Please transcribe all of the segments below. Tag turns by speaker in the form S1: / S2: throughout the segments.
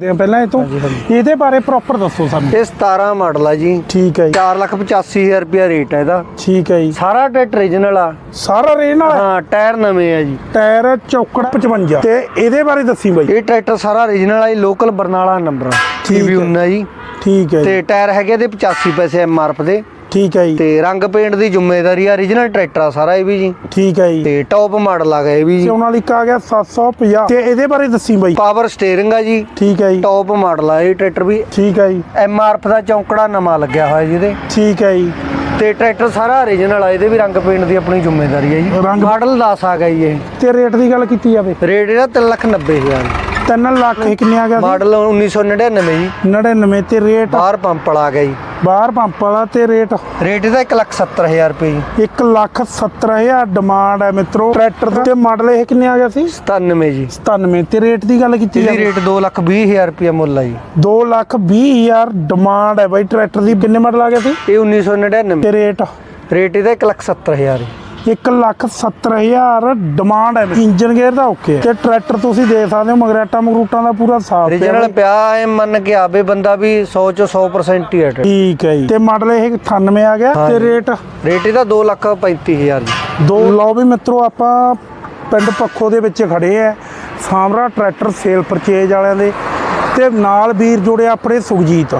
S1: ਦੇ ਪਹਿਲਾਂ ਇਹ ਤੋਂ ਇਹਦੇ ਬਾਰੇ ਪ੍ਰੋਪਰ ਦੱਸੋ ਸਾਨੂੰ।
S2: ਇਹ 17 ਮਾਡਲ ਆ ਜੀ।
S1: ਠੀਕ ਹੈ ਜੀ।
S2: 485000 ਰੁਪਿਆ ਰੇਟ ਹੈ ਇਹਦਾ।
S1: ਠੀਕ ਹੈ ਜੀ।
S2: ਸਾਰਾ ਟਰੈਕਟਰ ਰੀਜਨਲ ਆ।
S1: ਸਾਰਾ ਰੇਨ ਵਾਲਾ?
S2: ਹਾਂ ਟਾਇਰ ਨਵੇਂ ਆ ਜੀ।
S1: ਟਾਇਰ ਚੌਕੜਾ 55 ਤੇ ਇਹਦੇ ਬਾਰੇ ਦੱਸੀ ਬਾਈ।
S2: ਇਹ ਟਰੈਕਟਰ ਸਾਰਾ ਰੀਜਨਲ ਆ ਜੀ ਲੋਕਲ ਬਰਨਾਲਾ ਨੰਬਰ
S1: ਠੀਕ ਹੈ।
S2: 19 ਜੀ।
S1: ਠੀਕ ਹੈ
S2: ਤੇ ਟਾਇਰ ਹੈਗੇ ਇਹਦੇ 85 ਪੈਸੇ ਐਮਆਰਐਫ ਦੇ।
S1: ਠੀਕ ਹੈ ਜੀ।
S2: ਤੇ ਰੰਗ ਪੇਂਟ ਦੀ ਜ਼ਿੰਮੇਵਾਰੀ ਆ ਰੀਜਨਲ ਟਰੈਕਟਰ ਆ ਸਾਰਾ ਇਹ ਵੀ ਜੀ।
S1: ਠੀਕ ਹੈ ਜੀ।
S2: ਤੇ ਟੌਪ ਮਾਡਲ ਆ ਗਿਆ ਇਹ ਵੀ ਜੀ।
S1: ਸੋਨਾਲਿਕ ਆ ਗਿਆ 750 ਤੇ ਇਹਦੇ ਬਾਰੇ ਦੱਸੀ ਬਾਈ।
S2: ਪਾਵਰ ਸਟੀਅਰਿੰਗ ਆ ਜੀ।
S1: ਠੀਕ ਹੈ ਜੀ।
S2: ਟੌਪ ਮਾਡਲ ਆ ਇਹ ਟਰੈਕਟਰ ਵੀ।
S1: ਠੀਕ ਹੈ ਜੀ।
S2: ਐਮਆਰਐਫ ਦਾ ਚੌਂਕੜਾ ਨਵਾਂ ਲੱਗਿਆ ਹੋਇਆ ਜਿਹਦੇ
S1: ਠੀਕ ਹੈ ਜੀ।
S2: ਤੇ ਟਰੈਕਟਰ ਸਾਰਾ ਓਰੀਜਨਲ ਆ ਇਹਦੇ ਵੀ ਰੰਗ ਪੇਂਟ ਦੀ ਆਪਣੀ ਜ਼ਿੰਮੇਵਾਰੀ ਹੈ ਜੀ। ਮਾਡਲ 10 ਆ ਗਿਆ ਜੀ ਇਹ।
S1: ਤੇ ਰੇਟ ਦੀ ਗੱਲ ਕੀਤੀ ਜਾਵੇ।
S2: ਰੇਟ ਇਹਦਾ 390000
S1: 3 ਲੱਖ ਇਹ ਕਿੰਨੇ ਆ ਗਿਆ ਸੀ?
S2: ਮਾਡਲ 1999 ਜੀ।
S1: 99 ਤੇ ਰੇਟ?
S2: ਬਾਹਰ ਪੰਪ ਵਾਲਾ ਆ ਗਿਆ ਜੀ।
S1: ਬਾਹਰ ਪੰਪ ਵਾਲਾ ਤੇ ਰੇਟ?
S2: ਰੇਟ ਇਹਦਾ 170000 ਰੁਪਏ ਜੀ।
S1: 1 ਲੱਖ 70000 ਡਿਮਾਂਡ ਹੈ ਮਿੱਤਰੋ। ਟਰੈਕਟਰ ਤੇ ਮਾਡਲ ਇਹ ਕਿੰਨੇ ਆ ਗਿਆ ਸੀ?
S2: 97 ਜੀ।
S1: 97 ਤੇ ਰੇਟ ਦੀ ਗੱਲ ਕੀਤੀ
S2: ਇਹਦੀ
S1: ਜਾਵੇ।
S2: ਰੇਟ 220000 ਰੁਪਏ ਮੁੱਲ ਆ ਜੀ।
S1: 2 ਲੱਖ 20 ਹਜ਼ਾਰ ਡਿਮਾਂਡ ਹੈ ਬਾਈ ਟਰੈਕਟਰ ਦੀ ਕਿੰਨੇ ਮਾਡਲ ਆ ਗਿਆ ਸੀ?
S2: ਇਹ 1999
S1: ਤੇ ਰੇਟ?
S2: ਰੇਟ ਇਹਦਾ 170000
S1: 1 ਲੱਖ 70 ਹਜ਼ਾਰ ਡਿਮਾਂਡ ਹੈ। ਇੰਜਨ ਗੇਅਰ ਦਾ ਓਕੇ ਤੇ ਟਰੈਕਟਰ ਤੁਸੀਂ ਦੇਖ ਸਕਦੇ ਹੋ ਮਗਰਾਟਾ ਮਗਰੂਟਾਂ ਦਾ ਪੂਰਾ ਸਾਫ਼
S2: ਓਰੀਜਨਲ
S1: ਬਾਈ।
S2: ਪਿਆ ਐ ਮੰਨ ਕੇ ਆਵੇ ਬੰਦਾ ਵੀ 100 ਚ 100% ਹੀ ਹੈ।
S1: ਠੀਕ ਹੈ ਜੀ। ਤੇ ਮਾਡਲ ਇਹ 98 ਆ ਗਿਆ। ਤੇ। ਰੇਟ
S2: ਰੇਟ ਇਹਦਾ 235000 ਜੀ।
S1: ਦੋ ਲਓ ਵੀ ਮਿੱਤਰੋ ਆਪਾਂ ਪਿੰਡ ਪੱਖੋ ਦੇ ਵਿੱਚ ਖੜੇ ਆ। ਸਾਮਰਾ ਟਰੈਕਟਰ ਸੇਲ ਪਰਚੇਜ ਵਾਲਿਆਂ ਦੇ। ਤੇ ਨਾਲ ਵੀਰ ਜੁੜੇ ਆਪਣੇ ਸੁਖਜੀਤ।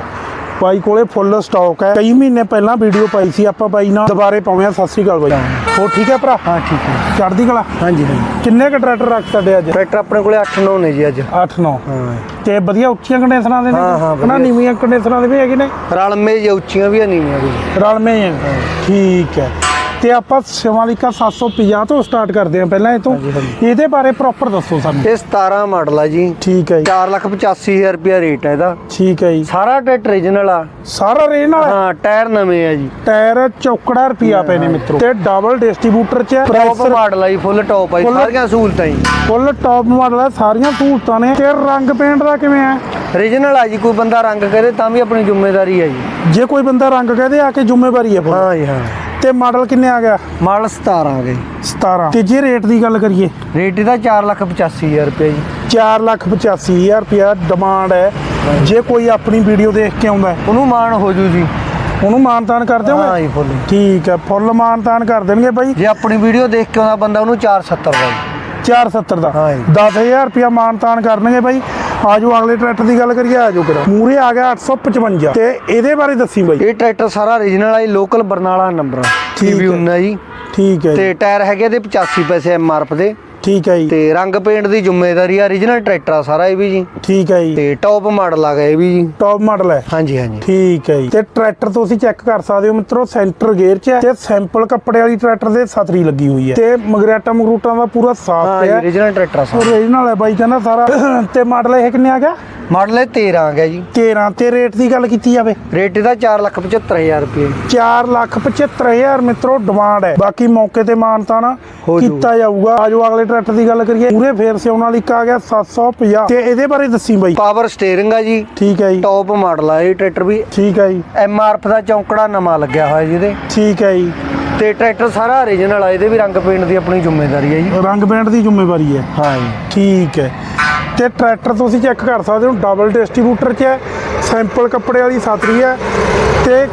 S1: ਬਾਈ ਕੋਲੇ ਫੁੱਲ ਸਟਾਕ ਹੈ। ਕਈ ਮਹੀਨੇ ਪਹਿਲਾਂ ਵੀਡੀਓ ਪਾਈ ਸੀ ਆਪਾਂ ਬਾਈ ਨਾਲ। ਦੁਬਾਰੇ ਪਾਉਣੇ ਆ ਸਤਿ ਸ੍ਰੀ ਅਕਾਲ ਬਾਈ। ਹੋਰ ਠੀਕ ਹੈ ਭਰਾ?
S2: ਹਾਂ ਠੀਕ ਹੈ।
S1: ਚੜ੍ਹਦੀ ਕਲਾ?
S2: ਹਾਂਜੀ ਹਾਂਜੀ।
S1: ਕਿੰਨੇ ਕ ਟਰੈਕਟਰ ਰੱਖ ਸਕਦੇ ਅੱਜ?
S2: ਟਰੈਕਟਰ ਆਪਣੇ ਕੋਲੇ 8-9 ਨੇ ਜੀ ਅੱਜ।
S1: 8 9
S2: ਹਾਂ।
S1: ਤੇ ਵਧੀਆ ਉੱਚੀਆਂ ਕੰਡੀਸ਼ਨਾਂ ਦੇ ਨੇ?
S2: ਹਾਂ, ਹਾਂ,
S1: ਹਨਾ
S2: ਵਧੀਆ।
S1: ਨੀਵੀਆਂ ਕੰਡੀਸ਼ਨਾਂ ਦੇ ਵੀ ਹੈਗੇ ਨੇ?
S2: ਰਲਮੇ ਜੀ ਉੱਚੀਆਂ ਵੀ ਨੀਵੀਆਂ ਵੀ
S1: ਰਲਵੇਂ ਹੈ। ਠੀਕ ਹੈ। ਤੇ ਆਪਾਂ ਸ਼ਿਵਾਲਿਕਾ 750 ਤੋਂ ਸਟਾਰਟ ਕਰਦੇ ਹਾਂ ਪਹਿਲਾਂ ਇਹ ਤੋਂ। ਇਹਦੇ ਬਾਰੇ ਪ੍ਰੋਪਰ ਦੱਸੋ ਸਾਨੂੰ।
S2: ਇਹ 17 ਮਾਡਲ ਆ ਜੀ।
S1: ਠੀਕ ਹੈ ਜੀ।
S2: 485000 ਰੁਪਿਆ ਰੇਟ ਹੈ ਇਹਦਾ।
S1: ਠੀਕ ਹੈ ਜੀ।
S2: ਸਾਰਾ ਟਰੈਕਟਰ ਰੀਜਨਲ ਆ।
S1: ਸਾਰਾ ਰੇਨ ਵਾਲਾ
S2: ਹਾਂ ਟਾਇਰ ਨਵੇਂ ਆ ਜੀ।
S1: ਟਾਇਰ ਚੌਕੜਾ ਰੁਪਿਆ ਪਏ ਨੇ ਮਿੱਤਰੋ। ਤੇ ਡਬਲ ਡਿਸਟ੍ਰੀਬਿਊਟਰ ਚ
S2: ਟੌਪ
S1: ਪ੍ਰੈਸ਼ਰ
S2: ਮਾਡਲ ਆ ਜੀ ਫੁੱਲ ਟੌਪ ਆ ਜੀ ਸਾਰੀਆਂ ਸਹੂਲਤਾਂ ਜੀ।
S1: ਫੁੱਲ ਟੌਪ ਮਾਡਲ ਹੈ ਸਾਰੀਆਂ ਸਹੂਲਤਾਂ ਨੇ। ਤੇ ਰੰਗ ਪੇਂਟ ਦਾ ਕਿਵੇਂ ਹੈ
S2: ਰੀਜਨਲ ਆ ਜੀ ਕੋਈ ਬੰਦਾ ਰੰਗ ਕਰੇ ਤਾਂ ਵੀ ਆਪਣੀ ਜ਼ਿੰਮੇਵਾਰੀ ਹੈ ਜੀ।
S1: ਜੇ ਕੋਈ ਬੰਦਾ ਰੰਗ ਕਹਦੇ ਆ ਕੇ ਜ਼ਿੰਮੇਵਾਰੀ ਹੈ full।
S2: ਹਾਂ ਜੀ ਹਾਂ।
S1: ਤੇ ਮਾਡਲ ਕਿੰਨੇ ਆ ਗਿਆ?
S2: ਮਾਡਲ 17 ਆ ਗਈ
S1: 17 ਤੇ ਜੇ ਰੇਟ ਦੀ ਗੱਲ ਕਰੀਏ?
S2: ਰੇਟ ਇਹਦਾ 485000 ਰੁਪਏ ਜੀ।
S1: 4 ਲੱਖ 85 ਹਜ਼ਾਰ ਰੁਪਿਆ ਡਿਮਾਂਡ ਹੈ। ਜੇ ਕੋਈ ਆਪਣੀ ਵੀਡੀਓ ਦੇਖ ਕੇ ਆਉਂਦਾ ਹੈ,
S2: ਉਹਨੂੰ ਮਾਣ ਹੋ ਜੂ ਜੀ।
S1: ਉਹਨੂੰ ਮਾਨਤਾਨ ਕਰ
S2: ਹਾਂ
S1: ਦਿਓਗੇ
S2: ਜੀ ਫੁੱਲ।
S1: ਠੀਕ ਹੈ ਫੁੱਲ ਮਾਨਤਾਨ ਕਰ ਦੇਣਗੇ ਬਾਈ।
S2: ਜੇ ਆਪਣੀ ਵੀਡੀਓ ਦੇਖ ਕੇ ਆਉਂਦਾ ਬੰਦਾ ਉਹਨੂੰ 470 ਦਾ ਜੀ।
S1: 470 ਦਾ।
S2: ਹਾਂ ਜੀ।
S1: 10000 ਰੁਪਿਆ ਮਾਨਤਾਨ ਕਰਨਗੇ ਬਾਈ। ਆਜੋ ਅਗਲੇ ਟਰੈਕਟਰ ਦੀ ਗੱਲ ਕਰੀਏ ਆਜੋ ਕਰਾ ਮੂਰੇ ਆ ਗਿਆ 855 ਤੇ ਇਹਦੇ ਬਾਰੇ ਦੱਸੀ ਬਾਈ।
S2: ਇਹ ਟਰੈਕਟਰ ਸਾਰਾ ਆ ਜੀ ਲੋਕਲ ਬਰਨਾਲਾ ਨੰਬਰ
S1: ਠੀਕ ਹੈ।
S2: 19 ਜੀ।
S1: ਠੀਕ ਹੈ
S2: ਤੇ ਟਾਇਰ ਹੈਗੇ ਇਹਦੇ 85 ਪੈਸੇ ਐਮਆਰਐਫ ਦੇ।
S1: ਠੀਕ ਹੈ ਜੀ।
S2: ਤੇ ਰੰਗ ਪੇਂਟ ਦੀ ਜ਼ਿੰਮੇਵਾਰੀ ਆ ਰੀਜਨਲ ਟਰੈਕਟਰ ਆ ਸਾਰਾ ਇਹ ਵੀ ਜੀ।
S1: ਠੀਕ ਹੈ ਜੀ।
S2: ਤੇ ਟੌਪ ਮਾਡਲ ਆ ਗਿਆ ਇਹ ਵੀ ਜੀ।
S1: ਟੌਪ ਮਾਡਲ ਹੈ।
S2: ਹਾਂਜੀ ਹਾਂਜੀ।
S1: ਠੀਕ ਹੈ ਜੀ। ਤੇ ਟਰੈਕਟਰ ਤੁਸੀਂ ਚੈੱਕ ਕਰ ਸਕਦੇ ਹੋ ਮਿੱਤਰੋ ਸੈਂਟਰ ਗੇਅਰ 'ਚ ਹੈ ਤੇ ਸਿੰਪਲ ਕੱਪੜੇ ਵਾਲੀ ਟਰੈਕਟਰ ਦੇ ਸਤਰੀ ਲੱਗੀ ਹੋਈ ਹੈ। ਤੇ ਮਗਰਾਟਾ ਮਗਰੂਟਾਂ ਦਾ ਪੂਰਾ ਸਾਫ਼
S2: ਹਾਂ ਰੀਜਨਲ ਟਰੈਕਟਰ ਆ ਸਾਰਾ।
S1: ਓਰੀਜਨਲ ਹੈ ਬਾਈ ਕਹਿੰਦਾ ਸਾਰਾ। ਤੇ ਮਾਡਲ ਇਹ ਕਿੰਨੇ ਆ ਗਿਆ?
S2: ਮਾਡਲ ਇਹ 13 ਆ ਗਿਆ ਜੀ।
S1: 13 ਤੇ ਰੇਟ ਦੀ ਗੱਲ ਕੀਤੀ ਜਾਵੇ।
S2: ਰੇਟ ਇਹਦਾ 475000 ਰੁਪਏ।
S1: 4 ਲੱਖ 75000 ਮਿੱਤਰੋ ਡਿਮਾਂਡ ਹੈ। ਬਾਕੀ ਮੌਕੇ ਤੇ ਮਾਨਤਾਨ
S2: ਹੋ ਜਾਊ।
S1: ਕੀਤਾ ਜਾਊਗਾ। ਆਜੋ ਅਗਲੇ ਟਰੈਕਟਰ ਦੀ ਗੱਲ ਕਰੀਏ। ਪੂਰੇ ਫੇਰ ਸਿਉਣ ਵਾਲੀ ਆ ਗਿਆ 750 ਤੇ ਇਹਦੇ ਬਾਰੇ ਦੱਸੀ ਬਾਈ।
S2: ਪਾਵਰ ਸਟੀਅਰਿੰਗ ਆ ਜੀ।
S1: ਠੀਕ ਹੈ ਜੀ।
S2: ਟੌਪ ਮਾਡਲ ਆ ਇਹ ਟਰੈਕਟਰ ਵੀ।
S1: ਠੀਕ ਹੈ ਜੀ।
S2: ਐਮਆਰਐਫ ਦਾ ਚੌਂਕੜਾ ਨਵਾਂ ਲੱਗਿਆ ਹੋਇਆ ਜਿਹਦੇ
S1: ਠੀਕ ਹੈ ਜੀ।
S2: ਤੇ ਟਰੈਕਟਰ ਸਾਰਾ ਓਰੀਜਨਲ ਆ। ਇਹਦੇ ਵੀ ਰੰਗ ਪੇਂਟ ਦੀ ਆਪਣੀ ਜ਼ਿੰਮੇਵਾਰੀ ਹੈ ਜੀ।
S1: ਰੰਗ ਪੇਂਟ ਦੀ ਜ਼ਿੰਮੇਵਾਰੀ ਹੈ।
S2: ਹਾਂ ਜੀ।
S1: ਠੀਕ ਹੈ। ਤੇ ਟਰੈਕਟਰ ਤੁਸੀਂ ਚੈੱਕ ਕਰ ਸਕਦੇ ਹੋ ਡਬਲ ਡਿਸਟ੍ਰੀਬਿਊਟਰ 'ਚ ਹੈ ਸੈਂਪਲ ਕੱਪੜੇ ਵਾਲੀ ਸਾਤਰੀ ਹੈ ਤੇ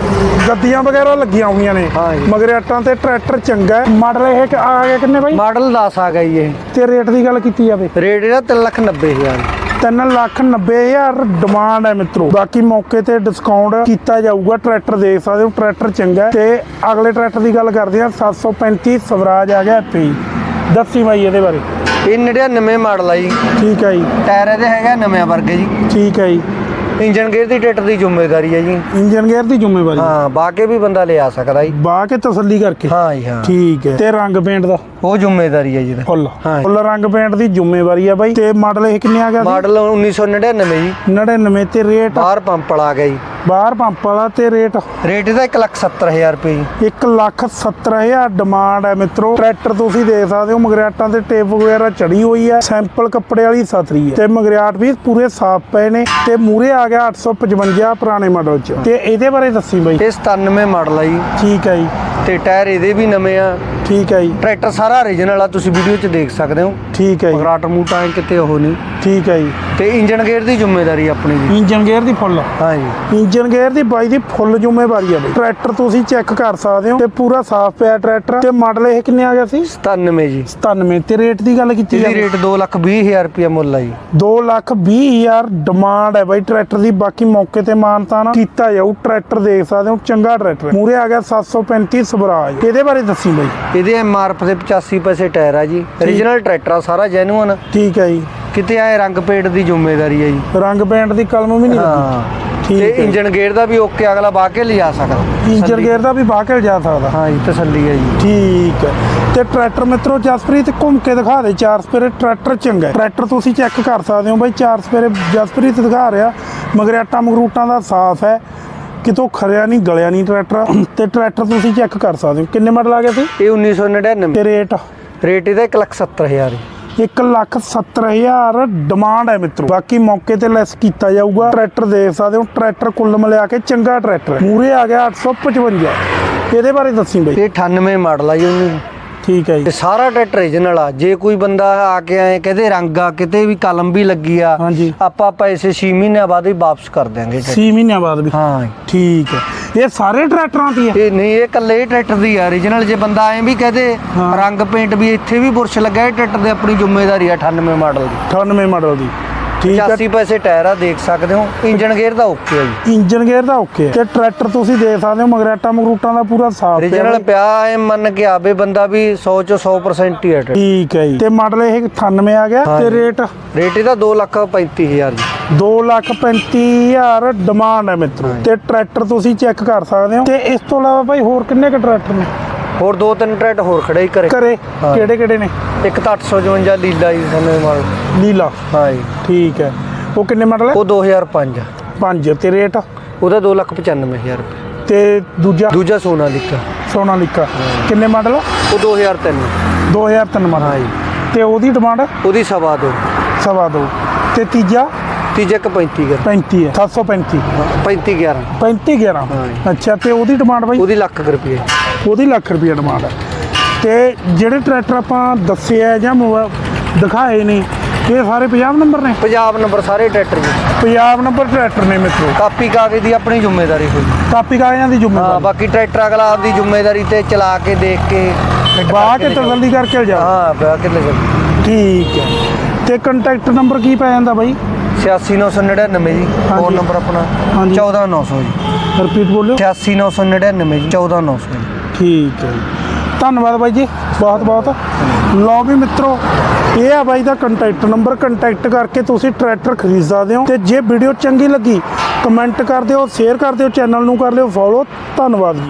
S1: ਗੱਦੀਆਂ ਵਗੈਰਾ ਲੱਗੀਆਂ ਹੋਈਆਂ ਨੇ।
S2: ਹਾਂ ਜੀ।
S1: ਮਗਰੇਟਾਂ ਤੇ ਟਰੈਕਟਰ ਚੰਗਾ ਹੈ। ਮਾਡਲ ਇਹ ਕਿ- ਆ ਗਿਆ ਕਿੰਨੇ ਬਾਈ?
S2: ਮਾਡਲ 10 ਆ ਗਿਆ ਜੀ ਇਹ।
S1: ਤੇ ਰੇਟ ਦੀ ਗੱਲ ਕੀਤੀ ਜਾਵੇ।
S2: ਰੇਟ ਇਹਦਾ 390000
S1: 3 ਲੱਖ 90 ਹਜ਼ਾਰ ਡਿਮਾਂਡ ਹੈ ਮਿੱਤਰੋ। ਬਾਕੀ ਮੌਕੇ ਤੇ ਡਿਸਕਾਊਂਟ ਕੀਤਾ ਜਾਊਗਾ ਟਰੈਕਟਰ ਦੇਖ ਸਕਦੇ ਹੋ ਟਰੈਕਟਰ ਚੰਗਾ ਹੈ। ਤੇ ਅਗਲੇ ਟਰੈਕਟਰ ਦੀ ਗੱਲ ਕਰਦੇ ਹਾਂ 735 ਸਵਰਾਜ ਆ ਗਿਆ ਪੀ ਦੱਸੀ ਬਾਈ ਇਹਦੇ ਬਾਰੇ।
S2: ਇਹ 99 ਮਾਡਲ ਆ ਜੀ।
S1: ਠੀਕ ਹੈ ਜੀ।
S2: ਟਾਇਰ ਇਹਦੇ ਹੈਗਾ ਨਵੇਂ ਵਰਗੇ ਜੀ।
S1: ਠੀਕ ਹੈ ਜੀ।
S2: ਇੰਜਨ ਗੇਅਰ ਦੀ ਟਰੈਕਟਰ ਦੀ ਜ਼ਿੰਮੇਵਾਰੀ ਹੈ ਜੀ।
S1: ਇੰਜਨ ਗੇਅਰ ਦੀ ਜ਼ਿੰਮੇਵਾਰੀ।
S2: ਹਾਂ ਬਾਕੇ ਵੀ ਬੰਦਾ ਲਿਆ ਸਕਦਾ ਜੀ।
S1: ਬਾਹ ਕੇ ਤਸੱਲੀ ਕਰਕੇ।
S2: ਹਾਂ ਜੀ ਹਾਂ।
S1: ਠੀਕ ਹੈ। ਤੇ ਰੰਗ ਪੇਂਟ ਦਾ?
S2: ਉਹ ਜ਼ਿੰਮੇਵਾਰੀ ਹੈ ਜੀ।
S1: ਫੁੱਲ।
S2: ਹਾਂ।
S1: ਫੁੱਲ ਰੰਗ ਪੇਂਟ ਦੀ ਜ਼ਿੰਮੇਵਾਰੀ ਹੈ ਬਾਈ। ਤੇ ਮਾਡਲ ਇਹ ਕਿੰਨੇ ਆ ਗਿਆ
S2: ਮਾਡਲ 1999 ਜੀ।
S1: 99 ਤੇ ਰੇਟ?
S2: ਬਾਹਰ ਪੰਪ ਆ ਗਿਆ ਜੀ।
S1: ਬਾਹਰ ਪੰਪ ਵਾਲਾ ਤੇ ਰੇਟ?
S2: ਰੇਟ ਇਹਦਾ 170000 ਰੁਪਏ ਜੀ।
S1: 1 ਲੱਖ 70 ਹਜ਼ਾਰ ਡਿਮਾਂਡ ਹੈ ਮਿੱਤਰੋ। ਟਰੈਕਟਰ ਤੁਸੀਂ ਦੇਖ ਸਕਦੇ ਹੋ ਮਗਰਿਆਟਾਂ ਤੇ ਟੇਪ ਵਗੈਰਾ ਚੜੀ ਹੋਈ ਹੈ। ਸੈਂਪਲ ਕੱਪੜੇ ਵਾਲੀ ਸਤਰੀ ਹੈ। ਤੇ ਮਗਰਿਆਟ ਵੀ ਪੂਰੇ ਸਾਫ਼ ਪਏ ਨੇ। ਤੇ ਮੂਰੇ ਆ ਗਿਆ 855 ਪੁਰਾਣੇ ਮਾਡਲ ਚ। ਤੇ ਇਹਦੇ ਬਾਰੇ ਦੱਸੀ ਬਾਈ।
S2: ਇਹ 97 ਮਾਡਲ ਆ ਜੀ।
S1: ਠੀਕ ਹੈ ਜੀ।
S2: ਤੇ ਟਾਇਰ ਇਹਦੇ ਵੀ ਨਵੇਂ ਆ।
S1: ਠੀਕ ਹੈ ਜੀ।
S2: ਟਰੈਕਟਰ ਸਾਰਾ ਓਰੀਜਨਲ ਆ ਤੁਸੀਂ ਵੀਡੀਓ 'ਚ ਦੇਖ ਸਕਦੇ ਹੋ।
S1: ਠੀਕ ਹੈ ਜੀ।
S2: ਮਗਰਾਟ ਮੂਟਾ ਕਿਤੇ ਉਹ ਨਹੀਂ।
S1: ਠੀਕ ਹੈ ਜੀ।
S2: ਤੇ ਇੰਜਨ ਗੇਅਰ ਦੀ ਜ਼ਿੰਮੇਵਾਰੀ ਆਪਣੀ ਜੀ।
S1: ਇੰਜਨ ਗੇਅਰ ਦੀ ਫੁੱਲ।
S2: ਹਾਂਜੀ
S1: ਇੰਜਨ ਗੇਅਰ ਦੀ ਬਾਈ ਦੀ ਫੁੱਲ ਜ਼ਿੰਮੇਵਾਰੀ ਹੈ ਬਈ। ਟਰੈਕਟਰ ਤੁਸੀਂ ਚੈੱਕ ਕਰ ਸਕਦੇ ਹੋ ਤੇ ਪੂਰਾ ਸਾਫ਼ ਪਿਆ ਟਰੈਕਟਰ। ਤੇ ਮਾਡਲ ਇਹ ਕਿੰਨੇ ਆ ਗਿਆ ਸੀ?
S2: 97 ਜੀ।
S1: 97 ਤੇ ਰੇਟ ਦੀ ਗੱਲ ਕੀਤੀ
S2: ਜਿਹਦੀ ਰੇਟ 2 ਲੱਖ 20 ਹਜ਼ਾਰ ਰੁਪਏ ਮੁੱਲ ਆ ਜੀ।
S1: 2 ਲੱਖ 20 ਹਜ਼ਾਰ ਡਿਮਾਂਡ ਹੈ ਬਾਈ ਟਰੈਕਟਰ ਦੀ। ਬਾਕੀ ਮੌਕੇ ਤੇ ਮਾਨਤਾ ਨਾ ਕੀਤਾ ਜਾਊ। ਟਰੈਕਟਰ ਦੇਖ ਸਕਦੇ ਹੋ ਚੰਗਾ ਟਰੈਕਟਰ ਮੂਰੇ ਆ ਗਿਆ 735 ਸਵਰਾਜ। ਇਹਦੇ ਬਾਰੇ ਦੱਸੀ ਬਾਈ।
S2: ਇਹਦੇ ਐਮਆਰਐਫ ਦੇ 85 ਪੈਸੇ ਟਾਇਰ ਆ ਜੀ। ਓਰੀਜਨਲ ਟਰੈਕਟਰ ਆ ਸਾਰਾ ਜੈਨੂਅਨ
S1: ਠੀਕ ਹੈ ਜੀ।
S2: ਕਿਤੇ ਆਏ ਰੰਗ ਪੇਂਟ ਦੀ ਜ਼ਿੰਮੇਵਾਰੀ ਹੈ ਜੀ।
S1: ਰੰਗ ਪੇਂਟ ਦੀ ਕਲਮ ਵੀ ਨਹੀਂ ਲੱਗੀ।
S2: ਹਾਂ
S1: ਠੀਕ
S2: ਤੇ। ਇੰਜਨ ਗੇਅਰ ਦਾ ਵੀ ਓਕੇ ਅਗਲਾ ਬਾਹ ਕੇ ਲਿਜਾ ਸਕਦਾ
S1: ਇੰਜਨ ਗੇਅਰ ਦਾ ਵੀ ਬਾਹਰ ਜਾ ਸਕਦਾ।
S2: ਹਾਂ ਜੀ ਤਸੱਲੀ ਹੈ ਜੀ।
S1: ਠੀਕ ਹੈ ਤੇ ਟਰੈਕਟਰ ਮਿੱਤਰੋ ਜਸਪ੍ਰੀਤ ਘੁੰਮ ਕੇ ਦਿਖਾ ਦੇ। ਚਾਰ ਸਪੇਰੇ ਟਰੈਕਟਰ ਚੰਗਾ ਹੈ। ਟਰੈਕਟਰ ਤੁਸੀਂ ਚੈੱਕ ਕਰ ਸਕਦੇ ਹੋ ਬਾਈ। ਚਾਰ ਸਪੇਰੇ ਜਸਪ੍ਰੀਤ ਦਿਖਾ ਰਿਹਾ। ਮਗਰਿਆਟਾ ਮਗਰੂਟਾਂ ਦਾ ਸਾਫ਼ ਹੈ। ਕਿਤੋਂ ਖਰਿਆ ਨਹੀਂ ਗਲਿਆ ਨਹੀਂ ਟਰੈਕਟਰ। ਤੇ ਟਰੈਕਟਰ ਤੁਸੀਂ ਚੈੱਕ ਕਰ ਸਕਦੇ ਹੋ। ਕਿੰਨੇ ਮਾਡਲ ਆ ਗਿਆ ਸੀ?
S2: ਇਹ 1999
S1: ਤੇ ਰੇਟ
S2: ਰੇਟ ਇਹਦਾ 170000 ਜੀ
S1: 1 ਲੱਖ 70 ਹਜ਼ਾਰ ਡਿਮਾਂਡ ਹੈ ਮਿੱਤਰੋ। ਬਾਕੀ ਮੌਕੇ ਤੇ ਲੈਸ ਕੀਤਾ ਜਾਊਗਾ। ਟਰੈਕਟਰ ਦੇਖ ਸਕਦੇ ਹੋ ਟਰੈਕਟਰ ਕੁੱਲ ਮਿਲਾ ਕੇ ਚੰਗਾ ਟਰੈਕਟਰ ਮੂਰੇ ਆ ਗਿਆ 855 ਇਹਦੇ ਬਾਰੇ ਦੱਸੀ ਬਈ।
S2: ਇਹ 98 ਮਾਡਲ ਆ ਜੀ ਉਹਨੂੰ।
S1: ਠੀਕ ਹੈ ਜੀ।
S2: ਤੇ ਸਾਰਾ ਟਰੈਕਟਰ ਓਰੀਜਨਲ ਆ। ਜੇ ਕੋਈ ਬੰਦਾ ਆ ਕੇ ਆਏ ਕਹਦੇ ਰੰਗ ਆ ਕਿਤੇ ਵੀ ਕਲਮ ਵੀ ਲੱਗੀ ਆ
S1: ਹਾਂਜੀ।
S2: ਆਪਾਂ ਪੈਸੇ 6 ਮਹੀਨਿਆਂ ਬਾਅਦ ਹੀ ਵਾਪਸ ਕਰ ਦਿਆਂਗੇ ਜੀ।
S1: 6 ਮਹੀਨਿਆਂ ਬਾਅਦ ਵੀ?
S2: ਹਾਂ
S1: ਠੀਕ ਹੈ। ਇਹ ਸਾਰੇ ਟਰੈਕਟਰਾਂ ਦੀ ਹੈ
S2: ਇਹ ਨਹੀਂ ਇਹ ਕੱਲੇ ਹੀ ਟਰੈਕਟਰ ਦੀ ਆ। ਓਰੀਜਨਲ ਜੇ ਬੰਦਾ ਐਂ ਵੀ ਕਹਦੇ
S1: ਹਾਂ।
S2: ਰੰਗ ਪੇਂਟ ਵੀ ਇੱਥੇ ਵੀ ਬੁਰਸ਼ ਲੱਗਾ ਇਹ ਟਰੈਕਟਰ ਦੇ ਆਪਣੀ ਜ਼ਿੰਮੇਵਾਰੀ ਆ 98 ਮਾਡਲ ਦੀ।
S1: 98 ਮਾਡਲ ਦੀ। ਠੀਕ ਹੈ
S2: 85 ਪੈਸੇ ਟਾਇਰ ਆ ਦੇਖ ਸਕਦੇ ਹੋ। ਇੰਜਨ ਗੇਅਰ ਦਾ ਓਕੇ ਆ ਜੀ।
S1: ਇੰਜਨ ਗੇਅਰ ਦਾ ਓਕੇ ਹੈ ਤੇ ਟਰੈਕਟਰ ਤੁਸੀਂ ਦੇਖ ਸਕਦੇ ਹੋ ਮਗਰਾਟਾ ਮਗਰੂਟਾਂ ਦਾ ਪੂਰਾ ਸਾਫ਼
S2: ਓਰੀਜਨਲ ਪਿਆ ਐ ਮੰਨ ਕੇ ਆਵੇ ਬੰਦਾ ਵੀ 100 ਚੋਂ 100% ਹੀ
S1: ਠੀਕ ਹੈ ਜੀ। ਤੇ ਮਾਡਲ ਇਹ 98 ਆ ਗਿਆ ਤੇ। ਰੇਟ?
S2: ਰੇਟ ਇਹਦਾ 2 ਲੱਖ 35000 ਜੀ।
S1: 2 ਲੱਖ 35000 ਡਿਮਾਂਡ ਹੈ ਮਿੱਤਰੋ। ਤੇ ਟਰੈਕਟਰ ਤੁਸੀਂ ਚੈੱਕ ਕਰ ਸਕਦੇ ਹੋ। ਤੇ ਇਸ ਤੋਂ ਇਲਾਵਾ ਭਾਈ ਹੋਰ ਕਿੰਨੇ ਕ ਟਰੈਕਟਰ ਨੇ?
S2: ਹੋਰ ਦੋ ਤਿੰਨ ਟਰੈਕਟਰ ਹੋਰ ਖੜੇ ਹੀ ਕਰੇ
S1: ਘਰੇ?
S2: ਹਾਂ।
S1: ਕਿਹੜੇ ਕਿਹੜੇ ਨੇ?
S2: ਇੱਕ ਤਾਂ 855 ਲੀਲਾ ਜੀ ਸਾਨੂੰ ਮਾਡਲ
S1: ਨੀਲਾ।
S2: ਹਾਂ ਜੀ।
S1: ਠੀਕ ਹੈ। ਉਹ ਕਿੰਨੇ ਮਾਡਲ ਹੈ
S2: ਉਹ 2005 ਆ।
S1: 5 ਤੇ ਰੇਟ
S2: ਉਹਦਾ 2 ਲੱਖ 95000 ਰੁਪਏ।
S1: ਤੇ ਦੂਜਾ?
S2: ਦੂਜਾ ਸੋਨਾ ਲਿਖਾ
S1: ਸੋਨਾਲੀਕਾ ਕਿੰਨੇ ਮਾਡਲ
S2: ਉਹ 2003
S1: 2003 ਮਾਡਲ
S2: ਹਾਂ ਜੀ।
S1: ਤੇ ਉਹਦੀ ਡਿਮਾਂਡ
S2: ਉਹਦੀ ਸਵਾ ਦੋ।
S1: ਸਵਾ ਦੋ। ਤੇ ਤੀਜਾ?
S2: ਤੀਜਾ ਇੱਕ 35 ਕਰ
S1: 35 ਹੈ। 735
S2: 35 11
S1: 35 11
S2: ਹਾਂ ਜੀ।
S1: ਅੱਛਾ ਤੇ ਉਹਦੀ ਡਿਮਾਂਡ ਬਾਈ?
S2: ਉਹਦੀ ਲੱਖ ਕੁ ਰੁਪਏ।
S1: ਉਹਦੀ ਲੱਖ ਰੁਪਏ ਡਿਮਾਂਡ ਹੈ ਤੇ ਜਿਹੜੇ ਟਰੈਕਟਰ ਆਪਾਂ ਦੱਸੇ ਆ ਜਾਂ ਦਿਖਾਏ ਨੇ ਇਹ ਸਾਰੇ ਪੰਜਾਬ ਨੰਬਰ ਨੇ?
S2: ਪੰਜਾਬ ਨੰਬਰ ਸਾਰੇ ਟਰੈਕਟਰ ਜੀ।
S1: ਪੰਜਾਬ ਨੰਬਰ ਟਰੈਕਟਰ ਨੇ ਮਿੱਤਰੋ।
S2: ਕਾਪੀ ਕਾਗਜ਼ ਦੀ ਆਪਣੀ ਜ਼ਿੰਮੇਵਾਰੀ ਹੋਈ।
S1: ਕਾਪੀ ਕਾਗਜ਼ਾਂ ਦੀ
S2: ਹਾਂ
S1: ਜ਼ਿੰਮੇਵਾਰੀ
S2: ਬਾਕੀ ਟਰੈਕਟਰ ਅਗਲਾ ਆਪਦੀ ਜ਼ਿੰਮੇਵਾਰੀ ਤੇ ਚਲਾ ਕੇ ਦੇਖ ਕੇ
S1: ਬਾਹ
S2: ਕਰਕੇ
S1: ਕੇ। ਤਸੱਲੀ ਕਰਕੇ ਜਾ
S2: ਹਾਂ ਬਾ ਕੇ ਲੈ।
S1: ਠੀਕ ਹੈ। ਤੇ ਕੰਟੈਕਟ ਨੰਬਰ ਕੀ ਪੈ ਜਾਂਦਾ ਬਾਈ?
S2: 86999 ਜੀ। ਫੋਨ ਨੰਬਰ ਆਪਣਾ
S1: ਹਾਂਜੀ।
S2: 14900 ਜੀ।
S1: ਰਿਪੀਟ ਬੋਲਿਓ।
S2: 86999 ਜੀ 14900 ਜੀ।
S1: ਠੀਕ ਹੈ ਜੀ। ਧੰਨਵਾਦ ਬਾਈ ਜੀ ਬਹੁਤ ਬਹੁਤ। ਲਓ ਵੀ ਮਿੱਤਰੋ ਇਹ ਆ ਬਾਈ ਦਾ ਕੰਟੈਕਟ ਨੰਬਰ ਕੰਟੈਕਟ ਕਰਕੇ ਤੁਸੀਂ ਟਰੈਕਟਰ ਖਰੀਦ ਸਕਦੇ ਹੋ। ਤੇ ਜੇ ਵੀਡੀਓ ਚੰਗੀ ਲੱਗੀ ਕਮੈਂਟ ਕਰ ਦਿਓ ਸ਼ੇਅਰ ਕਰ ਦਿਓ ਚੈਨਲ ਨੂੰ ਕਰ ਲਿਓ ਫੋਲੋ ਧੰਨਵਾਦ ਜੀ।